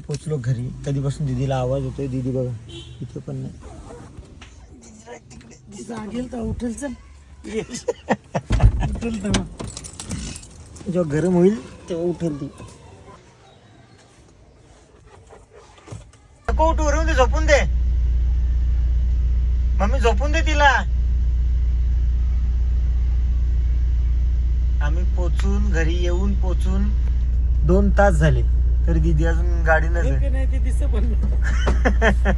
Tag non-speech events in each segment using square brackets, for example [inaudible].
आम्ही पोचलो घरी. कधीपासून दीदीला आवाज होतोय दीदी बघा. इथे पण नाही. जागेल तर उठेल चल उठेल तर जेव्हा गरम होईल तेव्हा उठेल ती. नको उठ वरून दे झोपून दे. मम्मी झोपून दे तिला. आम्ही पोचून घरी येऊन पोचून दोन तास झाले. तरी दीदी अजून गाडी नसेल. नाही ते दिसत पण नाही.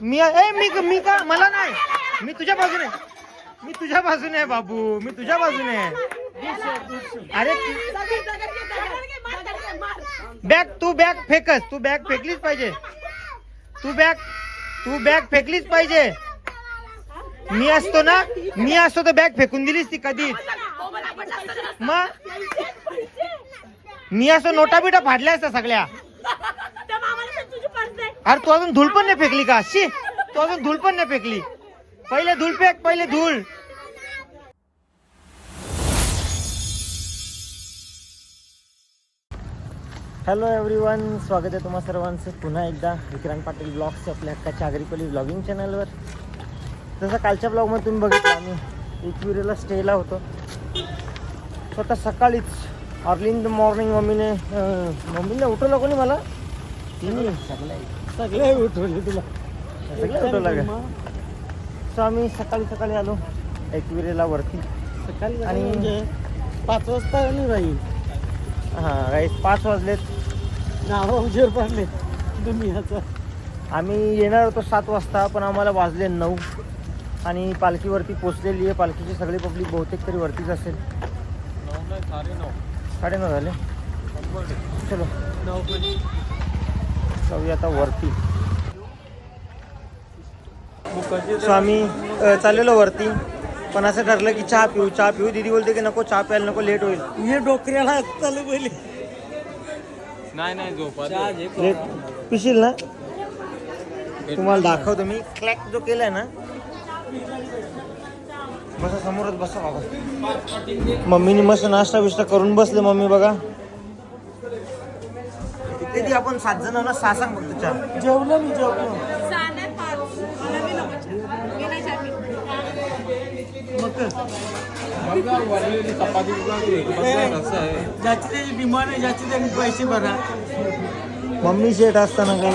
[laughs] मी ए मी मी का मला नाही. मी तुझ्या बाजूने. मी तुझ्या बाजूने आहे बाबू. मी तुझ्या बाजूने आहे. अरे बॅग तू बॅग फेकस. तू बॅग फेकलीच पाहिजे. तू बॅग तू बॅग फेकलीच पाहिजे. मी असतो ना मी असतो तर बॅग फेकून दिलीस ती कधीच. मग? मी असं नोटा बिटा फाडल्या असत्या सगळ्या. अरे तू अजून धूळ पण नाही फेकली का? शी तू अजून धूळ पण नाही फेकली. पहिले धूळ फेक पहिले धूळ. हॅलो एव्हरीवन स्वागत आहे तुम्हा सर्वांचं पुन्हा एकदा विक्रांत पाटील ब्लॉग्स आपल्या हक्काच्या आगरीपल्ली ब्लॉगिंग चॅनलवर जसं कालच्या ब्लॉगमध्ये तुम्ही बघितलं आम्ही एकविरेला स्टेला होतो. स्वतः सकाळीच अर्ली इन द मॉर्निंग मम्मीने मम्मीने उठवलं कोणी मला? तिने. सगळे उठवले तुला. सगळं उठवलं का सो आम्ही सकाळी सकाळी आलो एकविरेला वरती. सकाळी आणि- म्हणजे पाच वाजता आणि राहील. हां गाईस पाच वाजलेत. नाव उजेर पडले. दुनियाचा. आम्ही येणार होतो सात वाजता पण आम्हाला वाजले नऊ. आणि पालखीवरती पोचलेली आहे. पालखीची सगळी पब्लिक बहुतेक तरी वरतीच असेल. साडेनऊ झाले. चलो. जाऊया आता वरती. सो आम्ही अ, चाललेलो वरती. पण असं ठरलं की चहा पिऊ चहा पिऊ. दीदी बोलते की नको चहा प्यायला नको लेट होईल. हे डोकऱ्याला चालू पहिले नाही नाही झोपा लेट पिशील ना? तुम्हाला दाखवतो मी. क्लॅक जो केलाय ना बसा समोरच बसा बाबा. मम्मीने मस्त नाश्ता बिष्टा करून बसले मम्मी बघा. किती आपण सात जण ना सहा सांग फक्त चहा. जेवलो मी जेवलो. ज्याची त्याची डिमांड आहे ज्याची त्याने पैसे भरा मम्मी शेट असताना का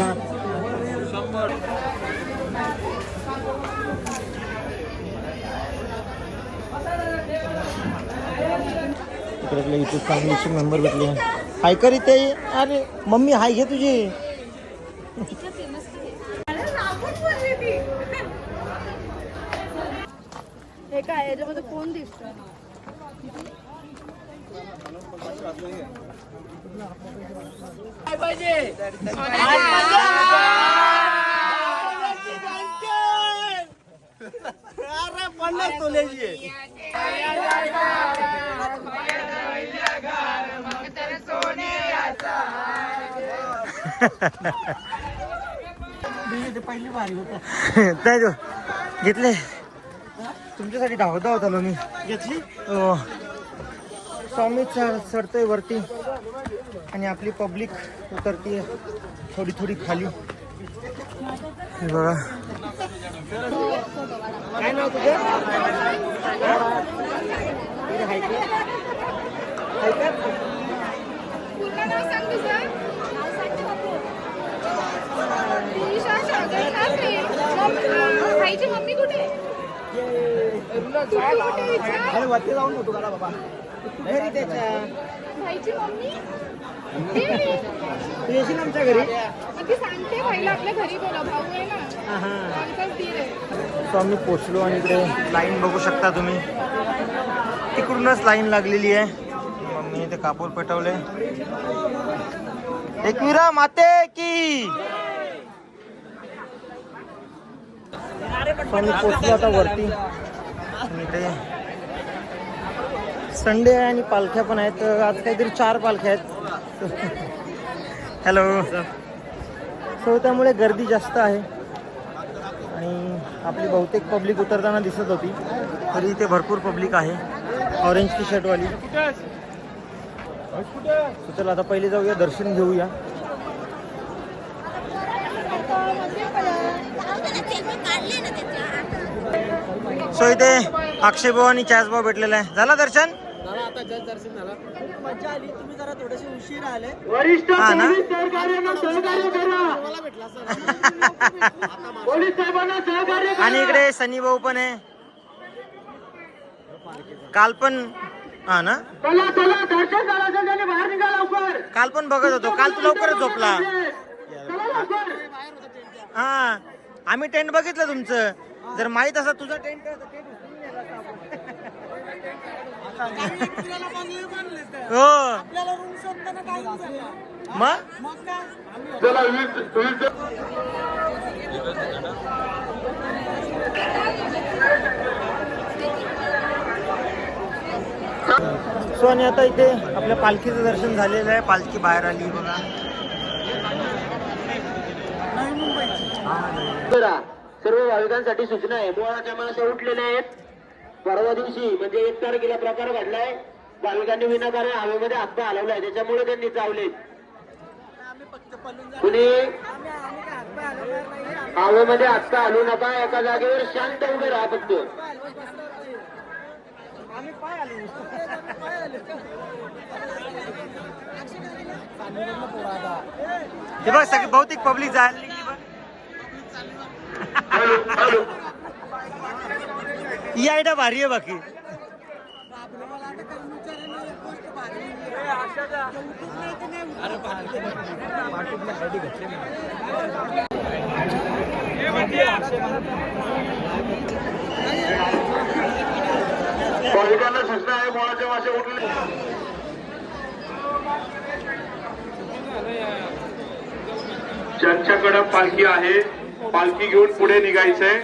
इकडे आपल्या इथे चांगलीचे मेंबर भेटले. हाय कर इथे. अरे मम्मी हाय घे तुझी. हे काय याच्यामध्ये कोण दिसतं काय पाहिजे? अरे पन्नास तोल्याची आहे. दीदी, ते पहिली भारी होता तो घेतले. तुमच्यासाठी धावत आलो मी. घेतली? हो. स्वामी चढ चढतोय वरती. आणि आपली पब्लिक उतरतीये थोडी थोडी खाली. बघा. काय नाव तुझं हाय का? हाय का? पूर्ण नाव सांग तुझं नाव सांग ईशा सागर ठाकरे मग, अं, भाईची मम्मी कुठे तू कुठे विचार? अरे वरती जाऊन होतो बाबा. घरी त्याच्या. मम्मी. तू येशील आमच्या घरी? सांगते भाईला आपल्या घरी बोला भाऊ आहे ना. हा हा आम्ही पोचलो आणि इकडे लाईन बघू शकता तुम्ही. तिकडूनच लाईन लागलेली आहे. मम्मीने ते कापूर पेटवले. एकविरा माते की! आम्ही पोचलो आता वरती. इकडे संडे आहे आणि पालख्या पण आहेत. आज काहीतरी चार पालख्या आहेत. हॅलो सो त्यामुळे गर्दी जास्त आहे. आणि आपली बहुतेक पब्लिक उतरताना दिसत होती. तरी इथे भरपूर पब्लिक आहे. ऑरेंज टी शर्टवाली तर चला आता पहिले जाऊया दर्शन घेऊया. सो इथे अक्षय भाऊ आणि चास भाऊ भेटलेला आहे. झाला दर्शन? आता जल दर्शन झालं. खूप मजा आली. तुम्ही जरा थोडेसे उशीर आले. हा ना? मला भेटला सर आणि इकडे सनी भाऊ पण आहे. काल पण हा ना? काल पण बघत होतो. काल तू लवकरच झोपला. हा. आम्ही टेंट बघितलं तुमचं. जर माहीत असं तुझा टेंट हो आपल्याला रूम शोधताना टाइम झाला. मग? मग काय? सो आणि आता इथे आपल्या पालखीचं दर्शन झालेलं आहे. पालखी बाहेर आली बघा. करा सर्व भाविकांसाठी सूचना आहे. मुळाच्या माणसं उठलेल्या आहेत. परवा दिवशी म्हणजे एक तारखेला प्रकार घडलाय. भाविकांनी विनाकारण हवेमध्ये हप्ता हलवलाय. त्याच्यामुळे त्यांनी चावले कुणी? हवेमध्ये हप्ता हलवू नका. एका जागेवर शांत उभे राहा फक्त. हे बघ सगळी बहुतेक पब्लिक झाली ही आयडिया भारी आहे बाकी. बापरे सूचना आहे कोणाच्या मासे उठले. ज्यांच्याकडे पालखी आहे पालखी घेऊन पुढे निघायचंय.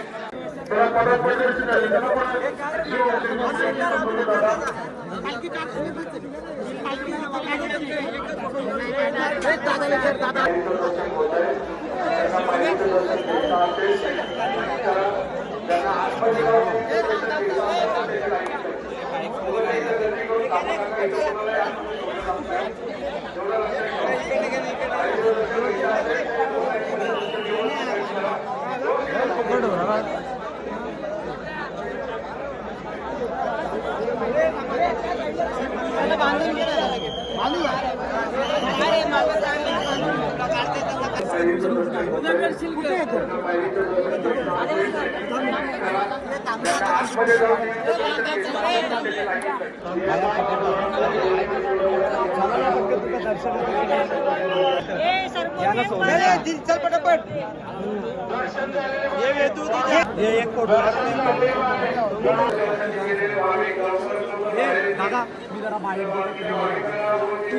ভালো चल पटापट हे एक फोटो दादा मी जरा बाहेर तू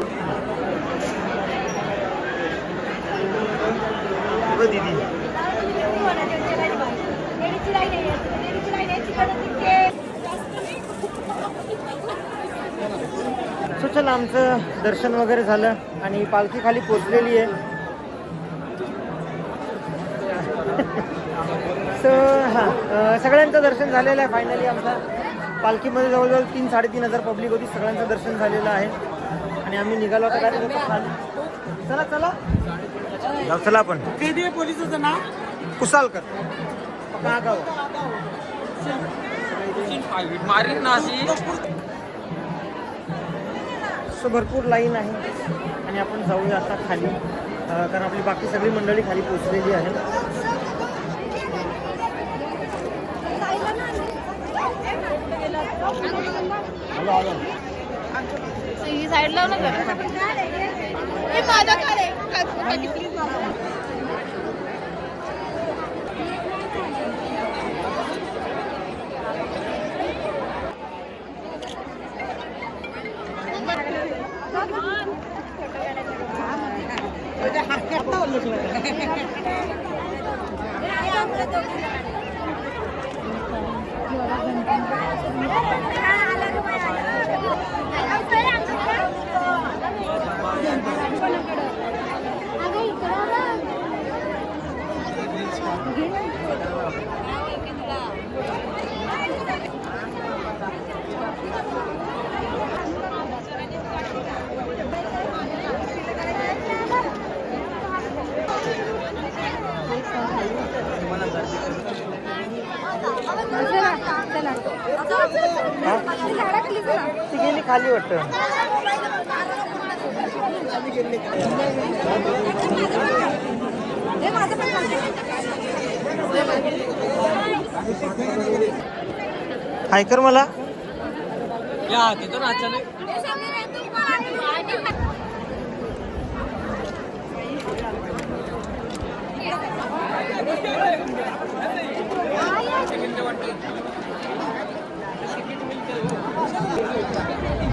ना दीदी सो चल आमचं दर्शन वगैरे झालं आणि पालखी खाली पोचलेली आहे. [laughs] सो हां सगळ्यांचं दर्शन झालेलं आहे फायनली आमचा. पालखीमध्ये जवळजवळ तीन साडेतीन हजार पब्लिक होती सगळ्यांचं दर्शन झालेलं आहे. आणि आम्ही निघालो आता काय चला चला. जाऊ चला आपण. कधी आहे पोलिसाचं नाव? कुसालकर. मारीन सो भरपूर लाईन आहे. आणि आपण जाऊया आता खाली. कारण आपली बाकी सगळी मंडळी खाली पोचलेली आहे ही साईड लाव আমরা वाटतं. हे हाय कर मला. या तिथं अचानक दादाला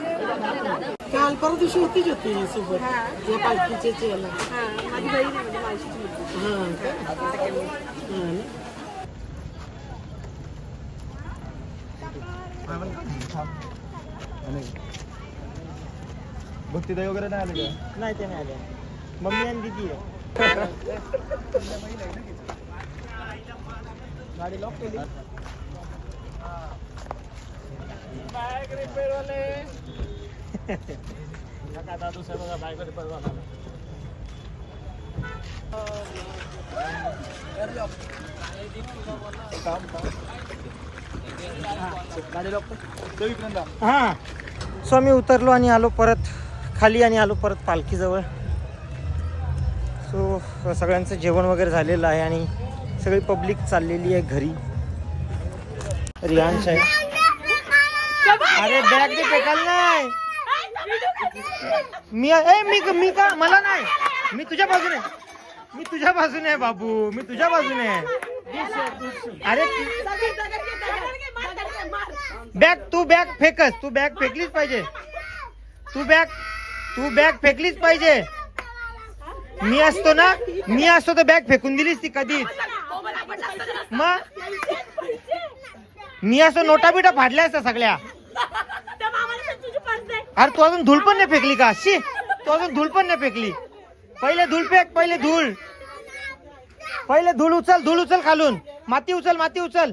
काल परवा दिवशी होतीच होती सोबत या पालखीचे चेला माझी बहीण आहे म्हणजे माझी मुलगी. भक्तीदाई वगैरे नाही आले का नाही नाही आले मम्मी आणि दिदी गाडी लॉक केली. हा. सो आम्ही उतरलो आणि आलो परत खाली आणि आलो परत पालखीजवळ. सो सगळ्यांचं जेवण वगैरे झालेलं आहे आणि सगळी पब्लिक चाललेली आहे घरी. रियांश आहे अरे बॅग दे फेकाल नाही. मी ए मी मी का? मला नाही. मी तुझ्या बाजूने. मी तुझ्या बाजूने आहे बाबू. मी तुझ्या बाजूने आहे. अरे बॅग तू बॅग फेकस. तू बॅग फेकलीच पाहिजे. तू बॅग तू बॅग फेकलीच पाहिजे. मी असतो ना मी असतो तर बॅग फेकून दिलीस ती कधीच. मग? मी असतो नोटा बिटा फाडल्या असत्या सगळ्या. अरे तू अजून धूळ पण नाही फेकली का? शी तू अजून धूळ पण नाही फेकली. पहिले धूळ फेक पहिले धूळ. पहिले धूळ उचल धूळ उचल खालून. माती उचल माती उचल.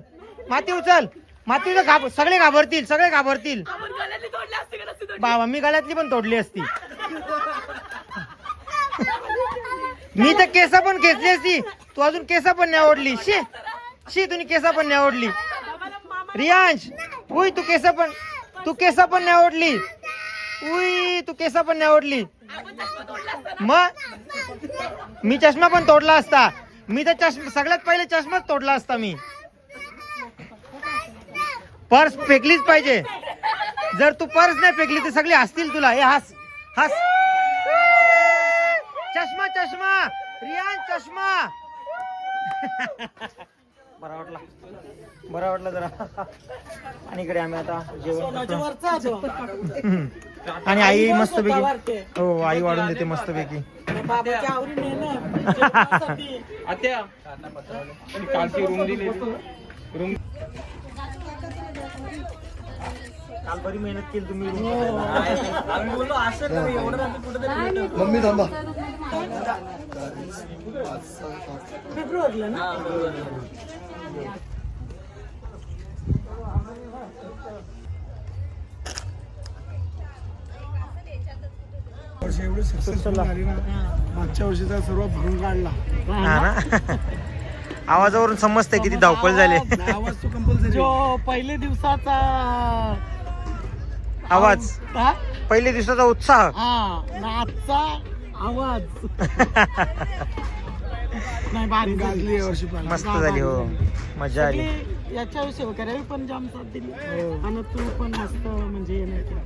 माती उचल. माती उचल घाब सगळे घाबरतील सगळे घाबरतील. बाबा मी गळ्यातली पण तोडली असती. मी तर केस पण खेचली असती. तू अजून केस पण नाही आवडली शी. शी तुम्ही केस पण नाही आवडली रियांश उई तू केस पण तू केस पण नाही आवडली उई तू केस पण नाही आवडली मग मी चष्मा पण तोडला असता. मी तर चष्मा सगळ्यात पहिले चष्माच तोडला असता मी. पर्स फेकलीच पाहिजे. जर तू पर्स नाही फेकली तर सगळे हसतील तुला. हे हस हस. चष्मा रियान चष्मा. बरा वाटला. बरा वाटला जरा. आणि इकडे आम्ही आता जेवण आणि आई मस्त. पैकी हो आई वाढून देते मस्त पैकी बाबाच्या आवडी नाही ना जेवणासाठी. आत्या. कालची रूम दिली रूम काल बरी मेहनत केली तुम्ही. मम्मी थांबा. फेब्रुवारीला ना? वर्षी एवढी सक्सेसफुल झाली ना मागच्या वर्षीचा सर्व भरून काढला. हा ना? आवाजावरून समजतंय किती धावपळ झाले. आवाज तो कंपल्सरी जो पहिले दिवसाचा आवाज? पहिले दिवसाचा उत्साह. हा नाचचा आवाज. [laughs] नाही भारी गाजली. या वर्षी पाहिजे मस्त झाली हो. मजा आली. सगळे याच्या शेवकऱ्यावी पण जाम साथ दिली. आणि तू पण मस्त म्हणजे हे नाही केलं.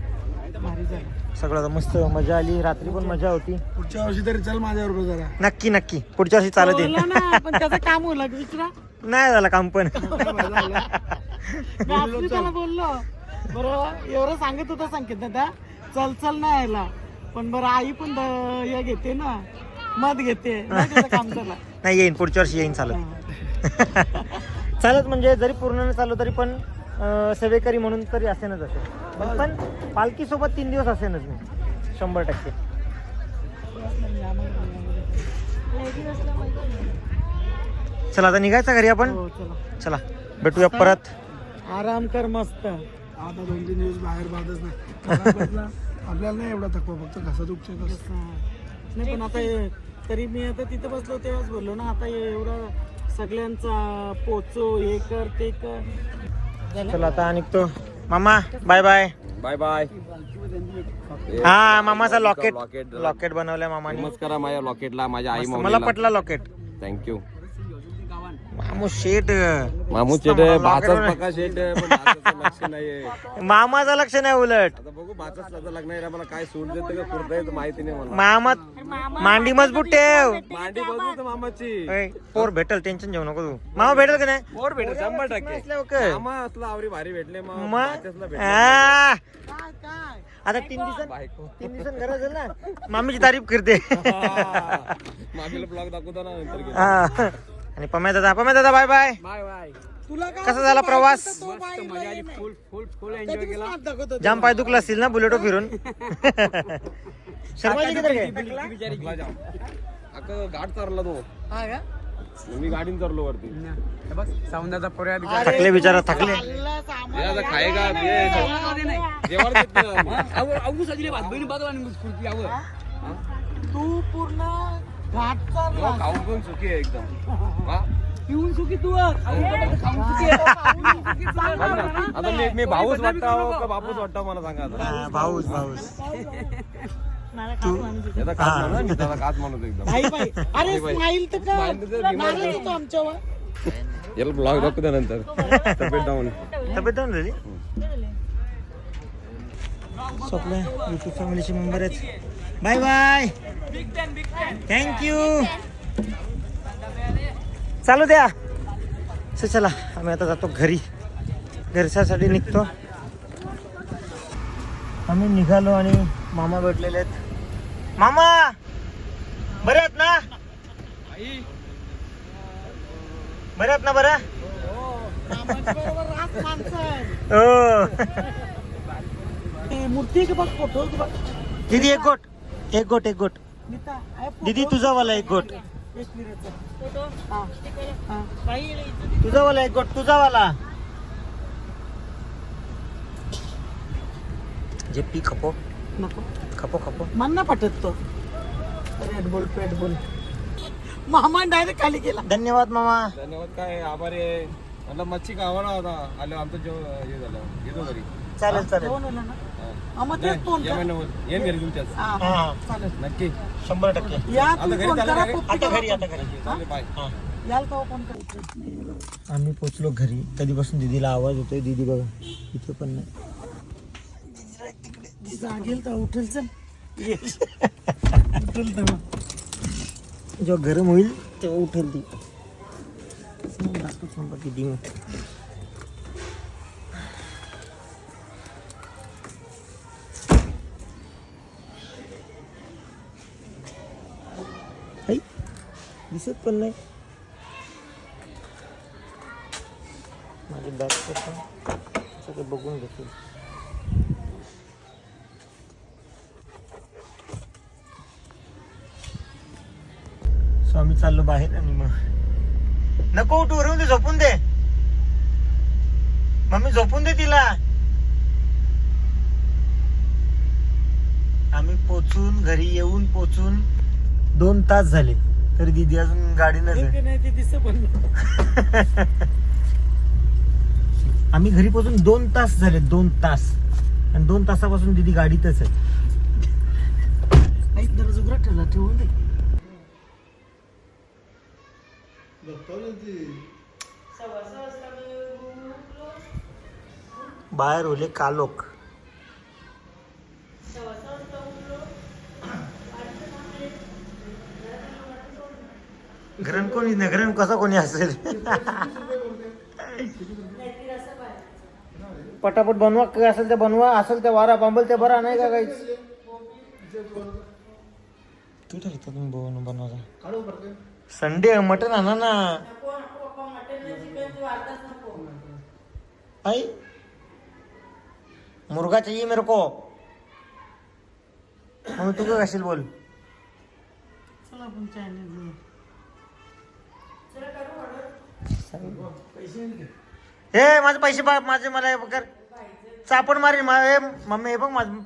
भारी झालं. सगळं मस्त मजा आली. रात्री पण मजा होती. पुढच्या वर्षी तरी चल माझ्याबरोबर जरा. नक्की नक्की. पुढच्या वर्षी चालत येईल. बोलला ना पण त्याचं काम होलं विचारा. नाही झालं काम पण. [laughs] रात्री त्याला बोललो. बरोबर एवढं सांगत होता संकेत दादा. चल चल नाही यायला. पण बरं आई पण द- हे घेते ना मत घेते. [laughs] नाही त्याचं काम झालं नाही येईन पुढच्या वर्षी येईन चालत. [laughs] चालत म्हणजे जरी पूर्ण न चालू तरी पण अं, सेवेकरी म्हणून तरी असेनच असेल. पण पालखीसोबत तीन दिवस असेनच मी शंभर टक्के. चला आता निघायचं घरी आपण? हो चला. चला भेटूया परत. आराम कर मस्त. आता दोन तीन दिवस बाहेर बाधच नाही. [laughs] आपल्याला नाही एवढा थकवा फक्त घसा दुखते बस. नाही पण आता हे- तरी मी आता तिथे बसलो तेव्हाच बोललो ना आता हे एवढं सगळ्यांचा पोचो हे कर ते कर. चला आता निघतो. मामा बाय बाय बाय बाय हा मामाचा लॉकेट लॉकेट लॉकेट बनवलाय मामाने. करा माझ्या लॉकेटला माझ्या आई मस्त. मला पटला लॉकेट थँक्यू मामू शेट. मामू मस्त शेट मला भाचाच locket पका शेट पण भाचाचं लक्ष नाहीये [laughs] मामाचं लक्ष नाही उलट. आता बघू भाचाच लग्न आहे मला काय सूट देतं का कुर्ता येतं माहिती नाही मला. मामा मांडी मजबूत ठेव. मांडी बघू तर मामाची. पोर भेटल टेन्शन घेऊ नको तू. मामा भेटल का नाही? पोर भेट शंभर टक्के. असल्यावर काय? मामा असला आवरी भारी भेटले मग मग? भाच्यासला भेटले. आ. आता तीन दिवसांत तीन दिवसांत गरज आहे ना मामीची तारीफ करते. हा. [laughs] मामीला ब्लॉग दाखवतो ना नंतर. हा. आणि पम्या दादा पम्या दादा बाय बाय बाय बाय तुला काय कसा झाला प्रवास? मजा आली. फुल फुल फुल एन्जॉय केला. दाखवतो जाम पाय दुखला असतील ना बुलेटो फिरून? [laughs] शर्माजी चारला तो. हा का? मी गाडीन चाललो वरती. थकले बिचारा थकले. हे आता खायगा ये. जेवण देत नाही. आम्ही. तू पूर्ण घाट चालला हो, खाऊन पण सुखी आहे एकदम. हा? पिऊन सुखी तू [laughs] आता मी मी भाऊच वाटतो का बापूच वाटतो मला सांगा आता? हा, काच मी त्याला काच एकदम. भाई अरे स्माईल तर का नाराज होतो आमच्यावर. याला ब्लॉग दाखवू द्या नंतर. तब्येत डाऊन तब्येत डाऊन झाली? सो आपल्या युट्यूब फॅमिलीचे मेंबर आहेत. Bye bye. थँक्यू चालू द्या. सो चला. आम्ही आता जातो घरी. घरच्यासाठी निघतो. आम्ही निघालो आणि मामा भेटलेले आहेत. मामा! बरे आहेत ना? बरे आहेत ना बरं. हो ते [laughs] मूर्ती की बघ फोटो की बघ? दीदी एक गोट. एक गोट एक गोट? दीदी तुझा वाला एक गोट. तुझा वाला एक गोट तुझा वाला जे पी खपो. नको. खपो खपो. मन ना पटत तो. रेड बुल पेट बुल मामा डायरेक्ट खाली गेला. धन्यवाद मामा. धन्यवाद काय आभारी आहे. म्हटलं मच्छी ना आता आलो आमचं जेव हे झालं. येतो घरी. चालेल चालेल. मग तेच फोन या करा. महिन्यावर येईन घरी तुमच्याच. हा, हा चालेल नक्की. शंभर टक्के. या आता तुम्ही घरी फोन चालला करा का? रे? पोपटी आता करा घरी आता घरी. चालेल बाय. याल का फोन करा आम्ही पोचलो घरी. कधीपासून दीदीला आवाज होतोय दीदी बघा. इथे पण नाही. जागेल तर उठेल चल. [laughs] उठेल जेव्हा गरम होईल तेव्हा उठेल ती. दाखवतो दीदी मग दिसत पण नाही. माझी बॅग सगळं बघून घेतो. सो आम्ही चाललो बाहेर आणि मग नको उठू वरून दे झोपून दे. मम्मी झोपून दे तिला. आम्ही पोचून घरी येऊन पोचून दोन तास झाले. तरी दीदी अजून गाडी नाही ते दिसत पण नाही. [laughs] आम्ही घरी पोचून दोन तास झाले दोन तास. आणि दोन तासापासून दीदी गाडीतच आहे. ठेवला ठेवून दे. बाहेर ओले कालोख. घरण कोणी नाही घरण कसा कोणी असेल? पटापट बनवा काय असेल ते बनवा असेल ते वारा बांबल ते बरा नाही का काहीच तू ठरतो तुम्ही बनव बनवायला संडे मटन आणा ना. आई मुर्गा चाहिए मेरे को. मग तू काय खाशील बोल? चला आपण हे माझे पैसे बघ माझे मला हे कर. चापण मारेल मा- हे मम्मी हे बघ माझं